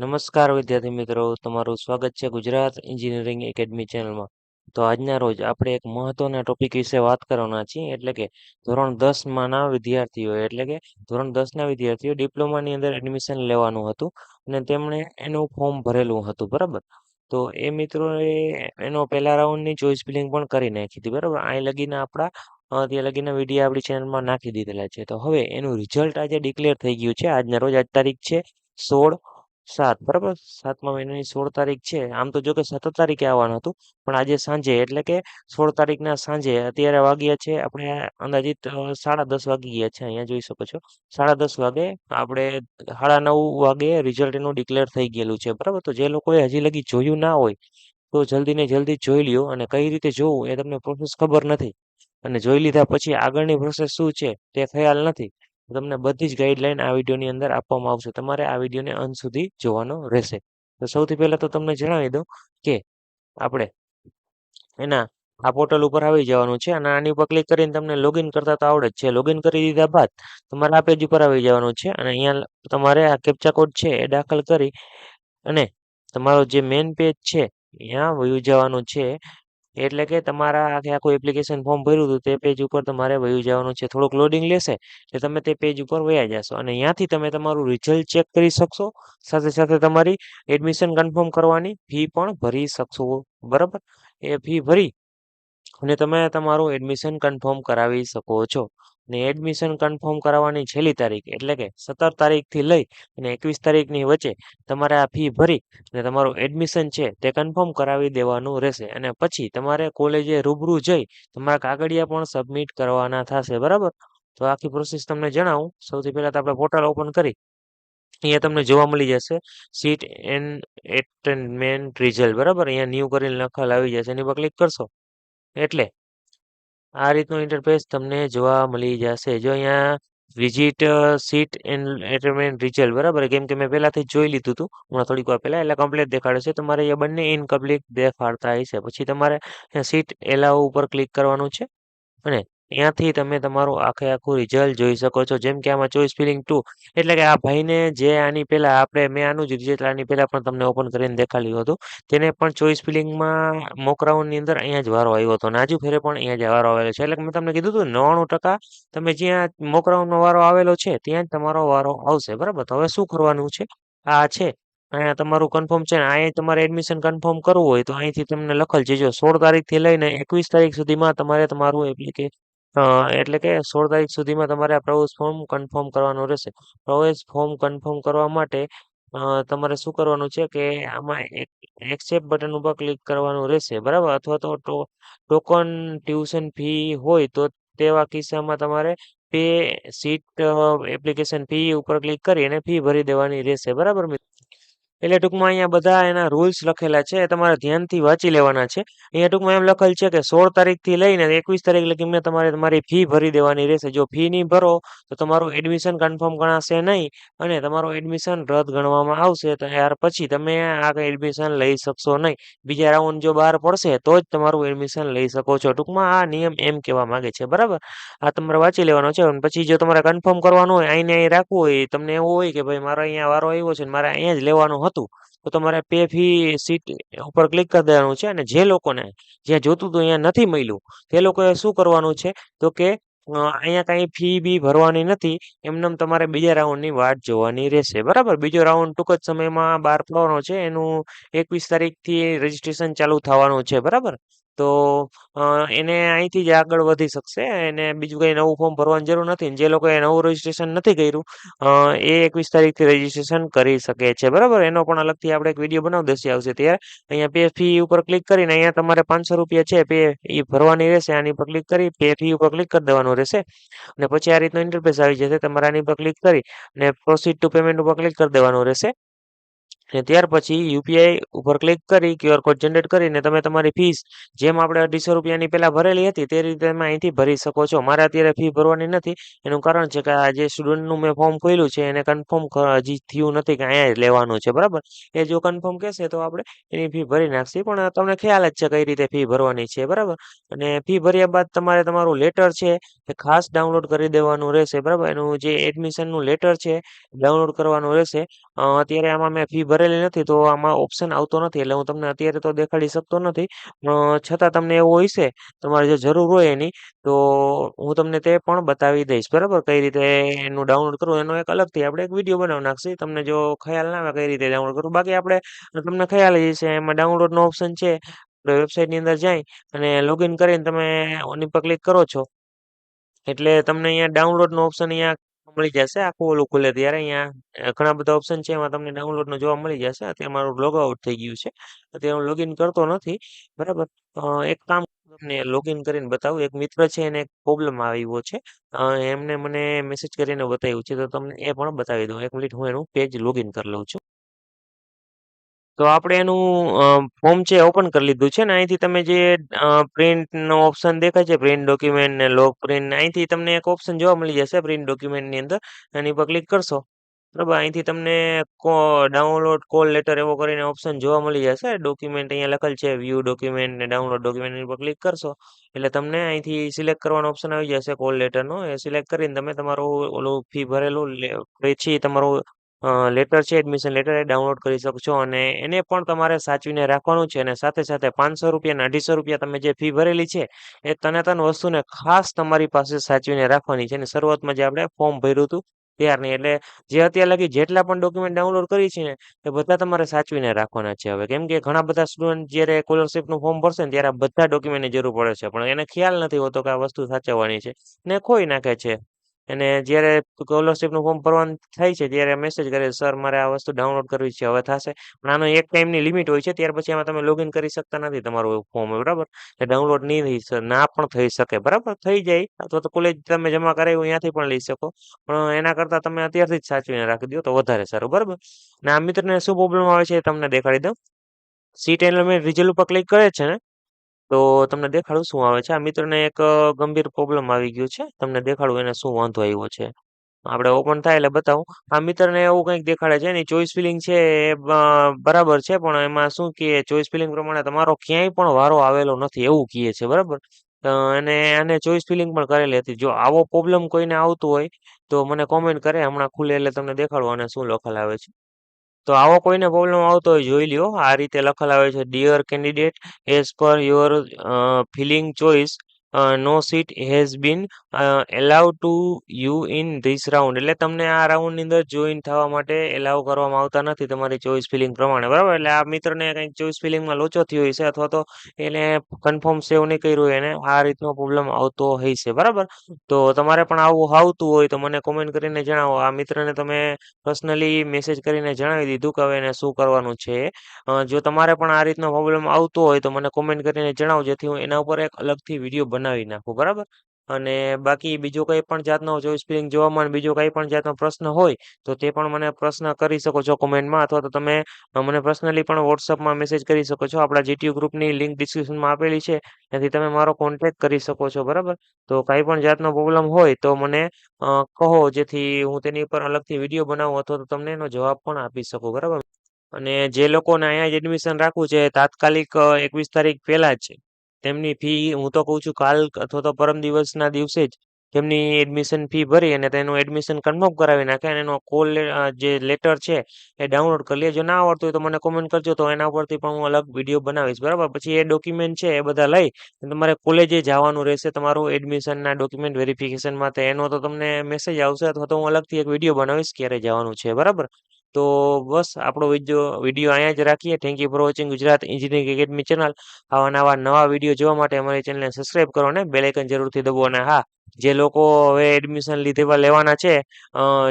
નમસ્કાર વિદ્યાર્થી મિત્રો, તમારું સ્વાગત છે ગુજરાત એન્જિનિયરિંગ એકેડમી ચેનલમાં. તો આજના રોજ આપણે એક મહત્વના ટોપિક વિશે વાત કરવાના છીએ, એટલે કે ધોરણ દસમાંના વિદ્યાર્થીઓ એટલે કે ધોરણ દસના વિદ્યાર્થીઓ ડિપ્લોમાની અંદર એડમિશન લેવાનું હતું અને તેમણે એનું ફોર્મ ભરેલું હતું, બરાબર? તો એ મિત્રોએ એનો પહેલા રાઉન્ડની ચોઈસ ફિલિંગ પણ કરી નાખી હતી, બરાબર? અહીં લગીને આપણા ત્યાં લગીના વીડિયો આપણી ચેનલમાં નાખી દીધેલા છે. તો હવે એનું રિઝલ્ટ આજે ડિક્લેર થઈ ગયું છે. આજના રોજ આજ તારીખ છે સોળ સાત, બરાબર? સાતમા મહિનાની સોળ તારીખ છે. આમ તો જો કે સત્તર તારીખે આવવાનું હતું, પણ આજે સાંજે, એટલે કે સોળ તારીખના સાંજે અત્યારે વાગ્યા છે, આપણે અંદાજિત સાડા દસ વાગી ગયા છે, અહીંયા જોઈ શકો છો. સાડા દસ વાગે આપણે સાડા નવ વાગે રિઝલ્ટ એનું ડિક્લેર થઈ ગયેલું છે, બરાબર? તો જે લોકોએ હજી લગી જોયું ના હોય, તો જલ્દીને જલ્દી જોઈ લ્યો અને કઈ રીતે જોવું એ તમને પ્રોસેસ ખબર નથી. અને જોઈ લીધા પછી આગળની પ્રોસેસ શું છે, તે ખ્યાલ નથી. તમને બધી જ ગાઈડલાઇન આ વિડીયોની અંદર આપવામાં આવશે. તમારે આ વિડીયોને અંત સુધી જોવાનો રહેશે. તો સૌથી પહેલાં તો તમને જણાવી દઉં કે આપણે એના, આ પોર્ટલ ઉપર આવી જવાનું છે અને આની ઉપર ક્લિક કરીને તમને લોગિન કરતા તો આવડે જ છે. લોગિન કરી દીધા બાદ તમારે આ પેજ ઉપર આવી જવાનું છે અને અહીંયા તમારે આ કેપ્ચા કોડ છે એ દાખલ કરી અને તમારો જે મેન પેજ છે, અહીંયા વયું જવાનું છે. એટલે કે તમારા આખે આખું એપ્લિકેશન ફોર્મ ભર્યું હતું, તે પેજ ઉપર તમારે વયું જવાનું છે. થોડુંક લોડિંગ લેશે, એટલે તમે તે પેજ ઉપર વયા જશો. અને ત્યાંથી તમે તમારું રિઝલ્ટ ચેક કરી શકશો. સાથે સાથે તમારી એડમિશન કન્ફર્મ કરવાની ફી પણ ભરી શકશો. બરાબર? એ ફી ભરી અને તમે તમારું એડમિશન કન્ફર્મ કરાવી શકો છો. ને એડમિશન કન્ફર્મ કરાવવાની છેલ્લી તારીખ, એટલે કે સત્તર તારીખથી લઈ અને એકવીસ તારીખની વચ્ચે તમારે આ ફી ભરી અને તમારું એડમિશન છે તે કન્ફર્મ કરાવી દેવાનું રહેશે. અને પછી તમારે કોલેજે રૂબરૂ જઈ તમારા કાગળિયા પણ સબમિટ કરવાના થશે, બરાબર? તો આખી પ્રોસેસ તમને જણાવું. સૌથી પહેલાં તો આપણે પોર્ટલ ઓપન કરી, અહીંયા તમને જોવા મળી જશે સીટ એન્ડ એટેન્ડમેન્ટ રિઝલ્ટ બરાબર? અહીંયા ન્યૂ કરીને લખાલ આવી જશે, એની પર ક્લિક કરશો. એટલે આ રીતનું ઇન્ટરફેસ તમને જોવા મળી જશે. જો અહીંયા visit seat and allotment result બરાબર? કેમ કે મેં પહેલાંથી જોઈ લીધું હતું. હમણાં થોડીક વાર પહેલાં એટલે કમ્પ્લીટ દેખાડે છે. તમારે એ બંને ઇનકમ્પ્લીટ દેખાડતા હશે. પછી તમારે સીટ એલાવ ઉપર ક્લિક કરવાનું છે. અને ત્યાંથી તમે તમારું આખે આખું રિઝલ્ટ જોઈ શકો છો. જેમ કે આમાં ચોઈસ ફિલિંગ ટુ એટલે કે આ ભાઈને જે આની પહેલાં આપણે, મેં આનું જ રિઝલ્ટ આની પહેલાં પણ તમને ઓપન કરીને દેખાડ્યું હતું. તેને પણ ચોઈસ ફિલિંગમાં મોક રાઉન્ડની અંદર અહીંયા જ વારો આવ્યો હતો. નાજુ ફેરે પણ અહીંયા જ વારો આવેલો છે. એટલે મેં તમને કીધું હતું, નવ્વાણું ટકા તમે જ્યાં મોક રાઉન્ડનો વારો આવેલો છે, ત્યાં જ તમારો વારો આવશે. બરાબર? તો હવે શું કરવાનું છે? આ છે. અહીંયા તમારું કન્ફર્મ છે અહીંયા તમારે એડમિશન કન્ફર્મ કરવું હોય તો અહીંથી તમને લખેલ છે. સોળ તારીખથી લઈને એકવીસ તારીખ સુધીમાં તમારે તમારું એપ્લિકે એટલે કે સોળ તારીખ સુધીમાં તમારે આ પ્રવેશ ફોર્મ કન્ફર્મ કરવાનું રહેશે. પ્રવેશ ફોર્મ કન્ફર્મ કરવા માટે તમારે શું કરવાનું છે કે આમાં એક એક્સેપ્ટ બટન ઉપર ક્લિક કરવાનું રહેશે, બરાબર? અથવા તો ટોકન ટ્યુશન ફી હોય તો તેવા કિસ્સામાં તમારે પે સીટ એપ્લિકેશન ફી ઉપર ક્લિક કરી અને ફી ભરી દેવાની રહેશે, બરાબર એટલે ટૂંકમાં અહીંયા બધા એના રૂલ્સ લખેલા છે, એ તમારે ધ્યાનથી વાંચી લેવાના છે. અહીંયા ટૂંકમાં એમ લખેલ છે કે સોળ તારીખથી લઈને એકવીસ તારીખ લગીને તમારે તમારી ફી ભરી દેવાની રહેશે. જો ફી નહીં ભરો, તો તમારું એડમિશન કન્ફર્મ ગણાશે નહીં અને તમારું એડમિશન રદ ગણવામાં આવશે. ત્યાર પછી તમે આ એડમિશન લઈ શકશો નહીં. બીજા રાઉન્ડ જો બહાર પડશે, તો જ તમારું એડમિશન લઈ શકો છો. ટૂંકમાં આ નિયમ એમ કહેવા માંગે છે. બરાબર? આ તમારે વાંચી લેવાનો છે. પછી જો તમારે કન્ફર્મ કરવાનું હોય અહીંને અહીં રાખવું હોય, તમને એવું હોય કે ભાઈ મારો અહીંયા વારો આવ્યો છે મારે અહીંયા જ લેવાનું હતું તો તમારે પે ફી સીટ ઉપર ક્લિક કરી દેવાનું છે અને જે લોકોને જ્યાં જોતું હતું અહીંયા નથી મળ્યું, તે લોકોએ શું કરવાનું છે? તો કે અહીંયા કાંઈ ફી બી ભરવાની નથી એમને તમારે બીજા રાઉન્ડની વાટ જોવાની રહેશે. બરાબર? બીજો રાઉન્ડ ટૂંક જ સમયમાં બહાર પડવાનો છે, એનું એકવીસ તારીખથી રજીસ્ટ્રેશન ચાલુ થવાનું છે. બરાબર? તો એને અહીંથી જ આગળ વધી શકશે. એને બીજું કંઈ નવું ફોર્મ ભરવાની જરૂર નથી જે લોકોએ નવું રજીસ્ટ્રેશન નથી કર્યું એ એકવીસ તારીખથી રજીસ્ટ્રેશન કરી શકે છે. બરાબર? એનો પણ અલગથી આપણે એક વીડિયો બનાવી દેશે આવશે ત્યારે. અહીંયા પે ફી ઉપર ક્લિક કરીને અહીંયા તમારે પાંચસો રૂપિયા છે પે એ ભરવાની રહેશે. આની પર ક્લિક કરી પે ફી ઉપર ક્લિક કરી દેવાનું રહેશે. અને પછી આ રીતનો ઇન્ટરફેસ આવી જશે. તમારે આની પર ક્લિક કરી અને પ્રોસીડ ટુ પેમેન્ટ ઉપર ક્લિક કરી દેવાનું રહેશે. અને ત્યાર પછી યુપીઆઈ ઉપર ક્લિક કરી ક્યુઆર કોડ જનરેટ કરીને તમે તમારી ફીસ જેમ આપણે અઢીસો રૂપિયાની પહેલાં ભરેલી હતી, તે રીતે તમે અહીંથી ભરી શકો છો. મારે અત્યારે ફી ભરવાની નથી. એનું કારણ છે કે આ જે સ્ટુડન્ટનું મેં ફોર્મ ખોલ્યું છે, એને કન્ફર્મ હજી થયું નથી કે અહીંયા લેવાનું છે. બરાબર? એ જો કન્ફર્મ કહેશે તો આપણે એની ફી ભરી નાખશે. પણ તમને ખ્યાલ જ છે કઈ રીતે ફી ભરવાની છે. બરાબર? અને ફી ભર્યા બાદ તમારે તમારું લેટર છે એ ખાસ ડાઉનલોડ કરી દેવાનું રહેશે. બરાબર? એનું જે એડમિશનનું લેટર છે ડાઉનલોડ કરવાનું રહેશે. અત્યારે આમાં મેં ફી ભરેલી નથી, તો આમાં ઓપ્શન આવતો નથી, એટલે હું તમને અત્યારે તો દેખાડી શકતો નથી. છતાં તમને એવું હોય છે, તમારે જો જરૂર હોય એની, તો હું તમને તે પણ બતાવી દઈશ, બરાબર? કઈ રીતે એનું ડાઉનલોડ કરવું, એનો એક અલગથી આપણે એક વીડિયો બનાવી નાખશે તમને જો ખ્યાલ ના આવે કઈ રીતે ડાઉનલોડ કરવું. બાકી આપણે તમને ખ્યાલ જ છે એમાં ડાઉનલોડનો ઓપ્શન છે વેબસાઇટની અંદર જાય અને લોગિન કરીને તમે ઓની પર ક્લિક કરો છો. એટલે તમને અહીંયા ડાઉનલોડનો ઓપ્શન અહીંયા મળી જશે. આખું ઓલું ખુલે ત્યારે અહીંયા ઘણા બધા ઓપ્શન છે એમાં તમને ડાઉનલોડનું જોવા મળી જશે. અત્યારે મારું લોગ આઉટ થઈ ગયું છે. અત્યારે હું લોગિન કરતો નથી. બરાબર? એક કામ તમને લોગિન કરીને બતાવું. એક મિત્ર છે એને એક પ્રોબ્લેમ આવ્યો છે. એમને મને મેસેજ કરીને બતાવ્યું છે. તો તમને એ પણ બતાવી દઉં. એક મિનિટ હું એનું પેજ લોગિન કરી લઉં છું. તો આપણે એનું ફોર્મ છે ઓપન કરી લીધું છે ને, અહીંથી તમે જે પ્રિન્ટનો ઓપ્શન દેખાય છે, પ્રિન્ટ ડોક્યુમેન્ટ ને લોક પ્રિન્ટ અહીંથી તમને એક ઓપ્શન જોવા મળી જશે પ્રિન્ટ ડોક્યુમેન્ટની અંદર. એની પર ક્લિક કરશો. બરાબર, અહીંથી તમને ડાઉનલોડ કોલ લેટર એવો કરીને ઓપ્શન જોવા મળી જશે. ડોક્યુમેન્ટ અહીંયા લખેલ છે, વ્યૂ ડોક્યુમેન્ટ ને ડાઉનલોડ ડોક્યુમેન્ટ પર ક્લિક કરશો. એટલે તમને અહીંથી સિલેક્ટ કરવાનો ઓપ્શન આવી જશે કોલ લેટરનો. એ સિલેક્ટ કરીને તમે તમારું ઓલું ફી ભરેલું પછી તમારું લેટર છે એડમિશન લેટર એ ડાઉનલોડ કરી શકશો અને એને પણ તમારે સાચવીને રાખવાનું છે અને સાથે સાથે પાંચસો રૂપિયા અઢીસો રૂપિયા તમે જે ફી ભરેલી છે એ તને તન વસ્તુને ખાસ તમારી પાસે સાચવીને રાખવાની છે અને શરૂઆતમાં જે આપણે ફોર્મ ભર્યું હતું ત્યારની એટલે જે અત્યાર લગી જેટલા પણ ડોક્યુમેન્ટ ડાઉનલોડ કરી છે ને એ બધા તમારે સાચવીને રાખવાના છે હવે. કેમ કે ઘણા બધા સ્ટુડન્ટ જ્યારે સ્કોલરશીપનું ફોર્મ ભરશે ને ત્યારે બધા ડોક્યુમેન્ટની જરૂર પડે છે પણ એને ખ્યાલ નથી હોતો કે આ વસ્તુ સાચવવાની છે ને ખોઈ નાખે છે. અને જ્યારે સ્કોલરશીપનું ફોર્મ ભરવાનું થાય છે, ત્યારે મેસેજ કરે સર મારે આ વસ્તુ ડાઉનલોડ કરવી છે, હવે થશે. પણ આનો એક ટાઈમની લિમિટ હોય છે, ત્યાર પછી એમાં તમે લોગિન કરી શકતા નથી તમારું ફોર્મ બરાબર? એ ડાઉનલોડ નહીં થઈ ના પણ થઈ શકે, બરાબર? થઈ જાય, અથવા તો કોલેજ તમે જમા કરાવ્યું ત્યાંથી પણ લઈ શકો. પણ એના કરતાં તમે અત્યારથી જ સાચવીને રાખી દો તો વધારે સારું, બરાબર? ને આ મિત્રને શું પ્રોબ્લેમ આવે છે એ તમને દેખાડી દઉં. સીટ એનલમેન્ટ રિઝલ્ટ ઉપર ક્લિક કરે છે ને તો તમને દેખાડું શું આવે છે? આ મિત્રને એક ગંભીર પ્રોબ્લેમ આવી ગયો છે. તમને દેખાડું એને શું વાંધો આવ્યો છે. આપણે ઓપન થાય એટલે બતાવું. આ મિત્રને એવું કંઈક દેખાડે છે. એની ચોઈસ ફિલિંગ છે એ બરાબર છે. પણ એમાં શું કહે ચોઈસ ફિલિંગ પ્રમાણે તમારો ક્યાંય પણ વારો આવેલો નથી એવું કહે છે. બરાબર? અને આને ચોઈસ ફિલિંગ પણ કરેલી હતી. જો આવો પ્રોબ્લેમ કોઈને આવતો હોય તો મને કોમેન્ટ કરે. હમણાં ખુલે એટલે તમને દેખાડું અને શું લખેલ આવે છે. તો આવો કોઈને પ્રોબ્લેમ આવતો હોય જોઈ લ્યો. આ રીતે લખેલ આવે છે dear candidate as per your filling choice no seat has been allotted to you in this round. એટલે તમને આ રાઉન્ડની અંદર જોઈન થવા માટે એલાઉ કરવામાં આવતા નથી તમારી ચોઈસ ફિલિંગ પ્રમાણે, બરાબર? એટલે આ મિત્રને કંઈક ચોઈસ ફિલિંગમાં લોચો થયો હશે અથવા તો એને કન્ફર્મ સેવ નહીં કર્યું એને આ રીતનો પ્રોબ્લેમ આવતો હશે, બરાબર? તો તમારે પણ આવું આવતું હોય તો મને કોમેન્ટ કરીને જણાવો. આ મિત્રને તમે પર્સનલી મેસેજ કરીને જણાવી દીધું કે હવે એને શું કરવાનું છે. જો તમારે પણ આ રીતનો પ્રોબ્લેમ આવતો હોય તો મને કોમેન્ટ કરીને જણાવો, જેથી હું એના ઉપર એક અલગથી વીડિયો બનાવી નાખું, બરાબર? અને બાકી બીજો કંઈ પણ જાતનો ચોઈસ ફિલિંગ જોવામાં બીજો કંઈ પણ જાતનો પ્રશ્ન હોય, તો તે પણ મને પ્રશ્ન કરી શકો છો કોમેન્ટમાં અથવા તો તમે મને પર્સનલી પણ વોટ્સઅપમાં મેસેજ કરી શકો છો. આપણા જીટીયુ ગ્રુપની લિંક ડિસ્ક્રિપ્શનમાં આપેલી છે. ત્યાંથી તમે મારો કોન્ટેક્ટ કરી શકો છો, બરાબર? તો કંઈ પણ જાતનો પ્રોબ્લેમ હોય તો મને કહો, જેથી હું તેની ઉપર અલગથી વીડિયો બનાવું, અથવા તો તમને એનો જવાબ પણ આપી શકું, બરાબર? અને જે લોકોને અહીંયા જ એડમિશન રાખવું છે તાત્કાલિક એકવીસ તારીખ પહેલા જ તેમની ફી, હું તો કહું છું કાલ અથવા તો પરમ દિવસના દિવસે જ તેમની એડમિશન ફી ભરી અને તેનું એડમિશન કન્ફર્મ કરાવી નાખે અને એનો કોલ જે લેટર છે એ ડાઉનલોડ કરી લે જો ના આવડતું હોય તો મને કોમેન્ટ કરજો તો એના ઉપરથી પણ હું અલગ વીડિયો બનાવીશ. બરાબર? પછી એ ડોક્યુમેન્ટ છે એ બધા લઈ તમારે કોલેજે જવાનું રહેશે તમારું એડમિશનના ડોક્યુમેન્ટ વેરિફિકેશન માટે. એનો તો તમને મેસેજ આવશે અથવા તો હું અલગથી એક વીડિયો બનાવીશ ક્યારે જવાનું છે. બરાબર? તો બસ આપણો વીડિયો વીડિયો અહીંયા જ રાખીએ. Thank you for watching Gujarat engineering academy channel આવા નવા નવા વીડિયો જોવા માટે અમારી ચેનલને સબસ્ક્રાઇબ કરો અને બેલેકન જરૂરથી દબો અને હા, જે લોકો હવે એડમિશન લીધેવા લેવાના છે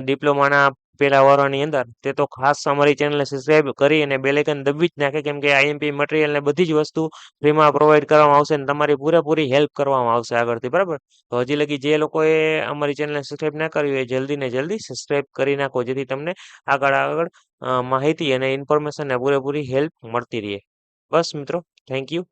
ડિપ્લોમાના પેલા વર્ષની અંદર તે તો ખાસ અમારી ચેનલને સબસ્ક્રાઈબ કરી અને બેલેકન દબી જ નાખે, કેમ કે આઈએમપી મટીરિયલ ને બધી જ વસ્તુ ફ્રીમાં પ્રોવાઈડ કરવામાં આવશે અને તમારી પૂરેપૂરી હેલ્પ કરવામાં આવશે આગળથી, બરાબર? તો હજી લગી જે લોકોએ અમારી ચેનલને સબસ્ક્રાઈબ ના કરી હોય જલ્દી ને જલ્દી સબસ્ક્રાઈબ કરી નાખો, જેથી તમને આગળ આગળ માહિતી અને ઇન્ફોર્મેશનને પૂરેપૂરી હેલ્પ મળતી રહે. બસ મિત્રો થેન્ક યુ